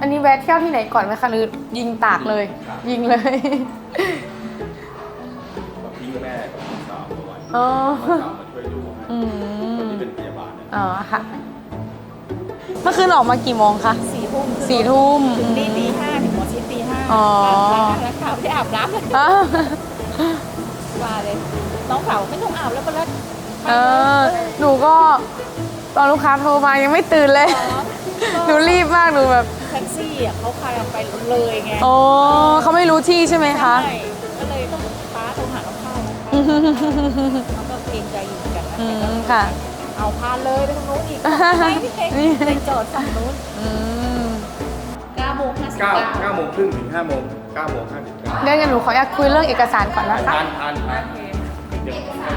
อันนี้แวะเที่ยวที่ไหนก่อนไหมคะหรือยิงตากเลย ยิงเลย ก็ทิ้งแม่กับพี่สาวเอาไว้อ๋อมาสาวมาช่วยดูให้อืคนมที่เป็นพยาบาลเนี่ยอ๋อค่ะ เมื่อคืนออกมากี่โมงคะสี่ทุ่มสี่ทุ่มถึงนี่ตีห้าถึงหมอชิดตีห้าอ๋อแล้วข่าวไม่ได้อาบน้ำเลยอ้าวว่าเลย น้องสาวไม่ต้องอาบแล้วมาแล้วเออ หนูก็ตอนลูกค้าโทรมายังไม่ตื่นเลย หนูรีบมากหนูแบบแท็กซี่ อะเขาพาเราไปเลยไงโอ้เขาไม่รู้ที่ใช่ไหมคะ ใช่ก็เลยต้องฟ้าโทรหาน้องข้าวน้องก็เกรงใจอยู่เหมือนกันนะอืแต่มก็ค่ะ เอาพาเลยไปทางนู้นอีกไม่พี่เองนี่เลยจอดฝั่งนู้นอืมเก้าโมงห้าสิบเก้าเก้าเก้าโมงครึ่งถึงห้าโมงเก้าโมงห้าสิบเก้าเดี๋ยวงั้นหนูขออยากคุยเรื่องเอกสารก่อนนะคะทานทานทานเดี๋ยวผมให้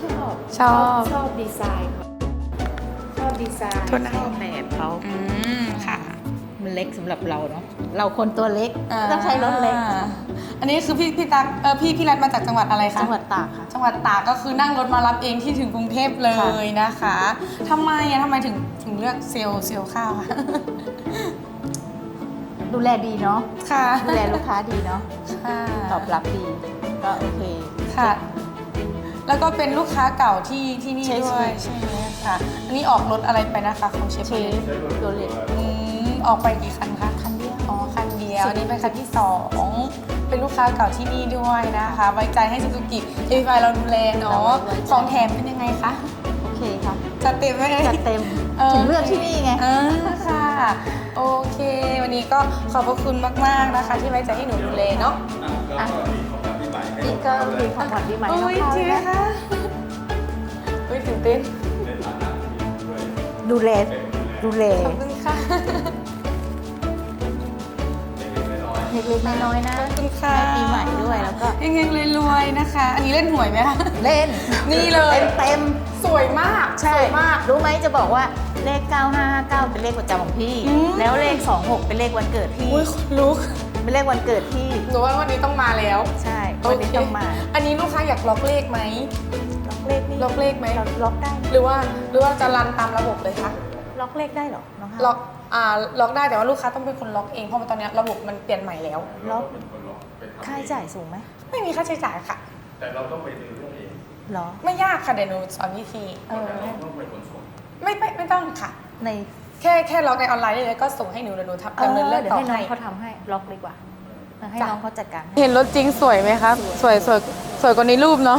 ชอบชอบ ชอบดีไซน์เขาชอบดีไซน์โทษนะชอบแบบเขา อืมค่ะ มันเล็กสำหรับเราเนาะเราคนตัวเล็กต้องใช้รถเล็กอ่าอันนี้คือพี่พี่ตักเออพี่พี่รัฐมาจากจังหวัดอะไรคะจังหวัดตากค่ะจังหวัดตากก็คือนั่งรถมารับเองที่ถึงกรุงเทพเลยนะคะทำไมอะทำไมถึงถึงเลือกเซลล์เซลล์ข้าวคะดูแลดีเนาะค่ะดูแลลูกค้าดีเนาะค่ะตอบรับดีก็โอเคค่ะ แล้วก็เป็นลูกค้าเก่าที่ที่นี่ใช่ด้วยใช่ใช่ไหมคะอันนี้ออกรถอะไรไปนะคะของเชฟเชฟตัวเล็ก อืมออกไปกี่คันคะคันเดียวอ๋อคันเดียวอันนี้เป็นคันที่สองเป็นลูกค้าเก่าที่นี่ด้วยนะคะ ไว้ใจให้ซูซูกิเอฟไเราดูแลเนาะของแถมเป็นยังไงคะโอเคค่ะจัดเต็มไหมจัดเต็มถึงเลือกที่นี่ไงอ่าค่ะโอเค วันนี้ก็ขอบพระคุณมาก ๆ นะคะ ที่ไว้ใจให้หนูดูแลเนาะอะก็มีของขวัญปีใหม่ให้นี่ก็มีของขวัญปีใหม่น้องโอ้ยข้าวจริงไหมนะคะอุ้ยตื่นเต้นในฐานะที่ด้วยดูแลดูแลขอบคุณค่ะ เล็กๆน้อยเล็กๆน้อยๆนะขอบคุณค่ะให้ปีใหม่ด้วยแล้วก็ เฮงๆรวยๆนะคะ อันนี้เล่นหวยไหมคะเล่นนี่เลยเต็มเต็มสวยมากๆใช่สวยมาก รู้ไหมจะบอกว่าเลข 9559 เป็นเลขประจำของพี่ อืม แล้วเลข 26 เป็นเลขวันเกิดพี่อุ้ยขนลุกเป็นเลขวันเกิดพี่หนูว่าวันนี้ต้องมาแล้วใช่โอวันเคนี้ต้องมาอันนี้ลูกค้าอยากล็อกเลขไหม ล็อกเลขนี่ล็อกเลขไหม เราล็อกได้หรือว่าหรือว่าจะรันตามระบบเลยคะล็อกเลขได้เหรอน้องฮะล็อก อ่าล็อกได้แต่ว่าลูกค้าต้องเป็นคนล็อกเองเพราะว่าตอนเนี้ยระบบมันเปลี่ยนใหม่แล้วล็อกเป็นคนล็อกเป็นทำค่าใช้จ่ายสูงไหมไม่มีค่าใช้จ่ายค่ะ แต่เราต้องไปดูเรื่องเองเหรอ ไม่ยากค่ะเดี๋ยวหนูสอนวิธีเออ แต่เราต้องไปขนส่งไม่ไม่ไม่ต้องค่ะ ในแค่แค่ล็อกในออนไลน์ได้เลยก็ส่งให้หนูเดี๋ยวหนูทำเออดำเนินเรื่องเดี๋ยวต่อให้น้อให้ งเขาทำให้ล็อกดีกว่าเออให้จ้ะ น้องเขาจัดการให้ เห็นรถจริงสวยไหมคะสวยสวยสวยกว่าในรูปเนาะ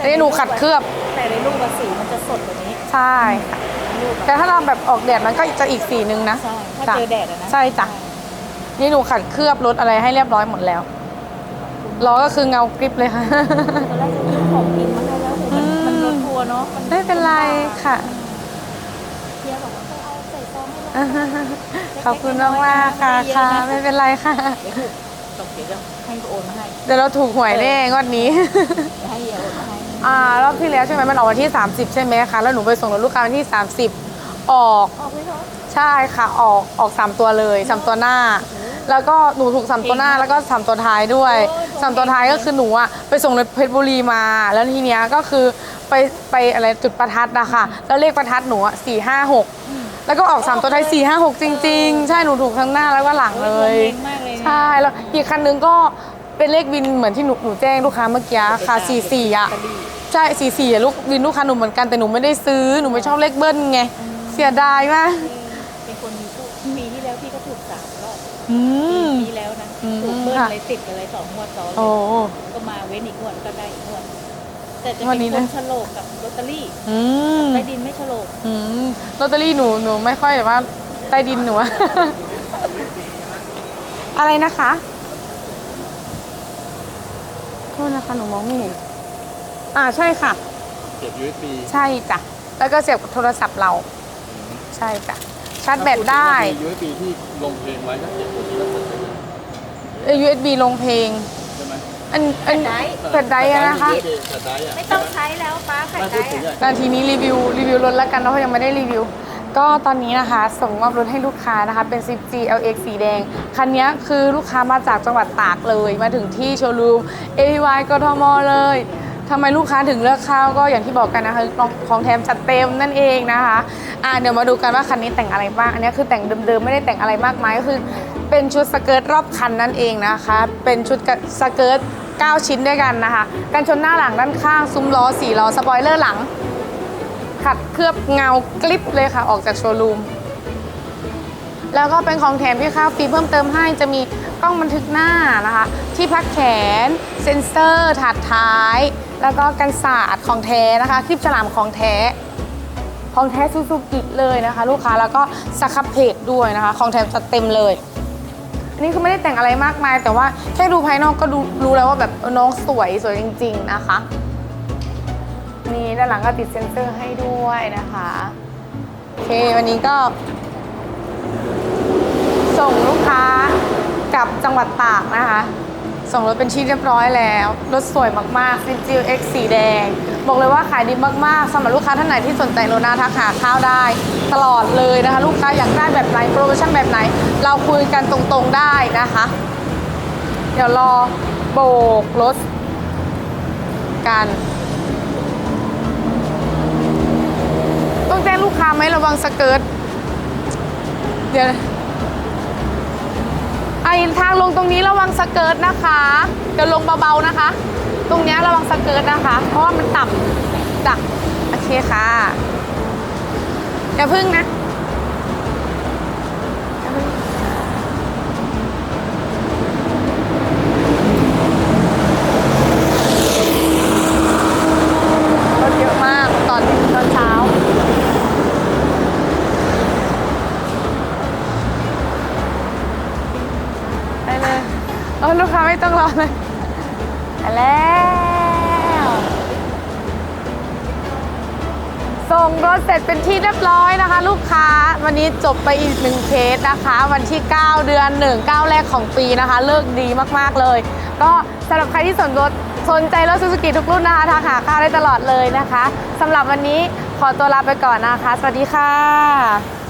อันนี้หนูขัดเคลือบ แต่ในรูปอะสีมันจะสดกว่านี้ ใช่ค่ะรูปอะ แต่ถ้าเราแบบออกแดดมันก็จะอีกสีนึงนะใช่ถ้าจ้ะเจอแดดอะนะใช่จ้ะนี่หนูขัดเคลือบรถอะไรให้เรียบร้อยหมดแล้วล้อก็คือเงากริบเลยค่ะตอนแรกจะซื้อของกินมาให้แล้วแต่มันมันรถทัวร์เนาะนไม่เป็นไรค่ะเฮียบอกว่าไปเอาใส่ซองให้เราขอบคุณมากมากๆค่ะค่ะ ไม่เป็นไรค่ะเดี๋ยวถูกตกเดี๋ยวจะให้โอนมาให้เดี๋ยวเราถูกหวยแน่งวดนี้เดี๋ยวให้เฮียโอนมาให้ อ่ารอบที่แล้วใช่ไหมมันออกวันที่ 30 ใช่ไหมคะแล้วหนูไปส่งรถลูกค้าวันที่ 30 ออกออกเลยเหรอใช่ค่ะออกออก3ตัวเลย3ตัวหน้า แล้วก็หนูถูก3ตัวหน้าแล้วก็3ตัวท้ายด้วย3ตัวท้ายก็คือหนูอะไปส่งในเพชรบุรีมา แล้วทีเนี้ยก็คือไปไปอะไรจุดประทัดนะคะแล้วเลขประทัดหนูอะสี่ห้าหกแล้วก็ออก3ตัวท้าย4 5 6จริง ๆ ใช่หนูถูกทั้งหน้าแล้วก็หลังเลยโอ้ยดวงเฮงมากเลยนะ ใช่แล้วอีกคันนึงก็เป็นเลขวินเหมือนที่หนูหนูแจ้งลูกค้าเมื่อกี้ค่ะ44อะ ใช่44อะลูกวินลูกค้าหนูเหมือนกันแต่หนูไม่ได้ซื้อหนูไม่ชอบเลขเบิ้ลไงเสียดายมากเป็นคนมีคู่ปีที่แล้วพี่ก็ถูกสามรอบอืม ปีที่แล้วนะอืมถูกเบิ้ลค่ะเลยติดกันเลยสองงวดซ้อนเลยโอ้ก็มาเว้นอีกงวดก็ได้อีกงวด แต่จะวัเป็นนนี้คนะ นฉลกกับลอตเตอรี่อืมใต้ดินไม่ฉลกอืมลอตเตอรี่หนูหนูไม่ค่อยแบบว่าใต้ดินหนูอะ อะไรนะคะโทษนะคะหนูมองไม่เห็น อ่าใช่ค่ะเก็บ USB ใช่จ้ะแล้วก็เสียบกับโทรศัพท์เราใช่จ้ะชาร์จแบตได้ USB ที่ลงเพลงไว้ก็เก็บตัวนี้แล้วเปิดได้เลยเอ่อ USB ลงเพลง ใช่ไหมอันอันแผ่นไดร์ แผ่นไดร์อะนะคะ แผ่นไดร์อะไม่ต้องใช้แล้วป้าไข่ไม่ได้พูดถึงอะ อะนาทีนี้รีวิวรีวิวรถแล้วกันเนาะเพราะยังไม่ได้รีวิว ก็ตอนนี้นะคะ ส่งมอบรถให้ลูกค้านะคะ เป็น 10G LX สีแดง คันนี้คือลูกค้ามาจากจังหวัดตากเลย มาถึงที่โชว์รูม AY กทมเลย ทำไมลูกค้าถึงเลือกข้าวก็อย่างที่บอกกันนะคะของแถมจัดเต็มนั่นเองนะคะอ่าเดี๋ยวมาดูกันว่าคันนี้แต่งอะไรบ้าง อันนี้คือแต่งเดิมๆไม่ได้แต่งอะไรมากมายก็คือเป็นชุดสเกิร์ตรอบคันนั่นเองนะคะ เป็นชุดสเกิร์ต9 ชิ้นด้วยกันนะคะกันชนหน้าหลังด้านข้าง ซุ้มล้อ4ล้อสปอยเลอร์หลัง ขัดเคลือบเงากลิปเลยค่ะออกจากโชว์รูมแล้วก็เป็นของแถมที่ค่าฟรีเพิ่มเติมให้จะมีกล้องบันทึกหน้านะคะ ที่พักแขน เซ็นเซอร์ ถาดท้าย แล้วก็กันศาสตร์ของแท้นะคะคลิปฉลามของแท้ ของแท้ซูซูกิเลยนะคะ ลูกค้าแล้วก็สครับเพจด้วยนะคะ ของแถมจัดเต็มเลยอันนี้คือไม่ได้แต่งอะไรมากมาย แต่ว่าแค่ดูภายนอกก็ดูรู้แล้วว่าแบบน้องสวยสวยจริง ๆ นะคะนี่ด้านหลังก็ติดเซ็นเซอร์ให้ด้วยนะคะโอเควันนี้ก็ ส่งลูกค้ากับจังหวัดตากนะคะ ส่งรถเป็นที่เรียบร้อยแล้ว รถสวยมากๆ c ิ X สีแดง บอกเลยว่าขายดีมากๆสำหรับลูกค้าท่านไหนที่สนใจโรนาทักหาข้าวได้ ตลอดเลยนะคะ ลูกค้าอยากได้แบบไหนโปรโมชั่นแบบไหน เราคุยกันตรงๆได้นะคะ เดี๋ยวรอโบกรถกันต้องแจ้งลูกค้าไหมระวังสเกิร์ตเดี๋ยว ทางลงตรงนี้ระวังสเกิร์ตนะคะจะลงเบาๆนะคะ ตรงนี้ระวังสเกิร์ตนะคะ เพราะว่ามันต่ำจ้ะโอเคค่ะอย่าพึ่งนะ ส่งรถเสร็จเป็นที่เรียบร้อยนะคะ ลูกค้าวันนี้จบไปอีกหนึ่งเคสนะคะ วันที่ 9 เดือน 1 9 แรกของปีนะคะ เลิกดีมากๆเลย ก็สำหรับใครที่สนรถสนใจรถซูซูกิทุกรุ่นนะคะทักหาข้าวได้ตลอดเลยนะคะสำหรับวันนี้ขอตัวลาไปก่อนนะคะ สวัสดีค่ะ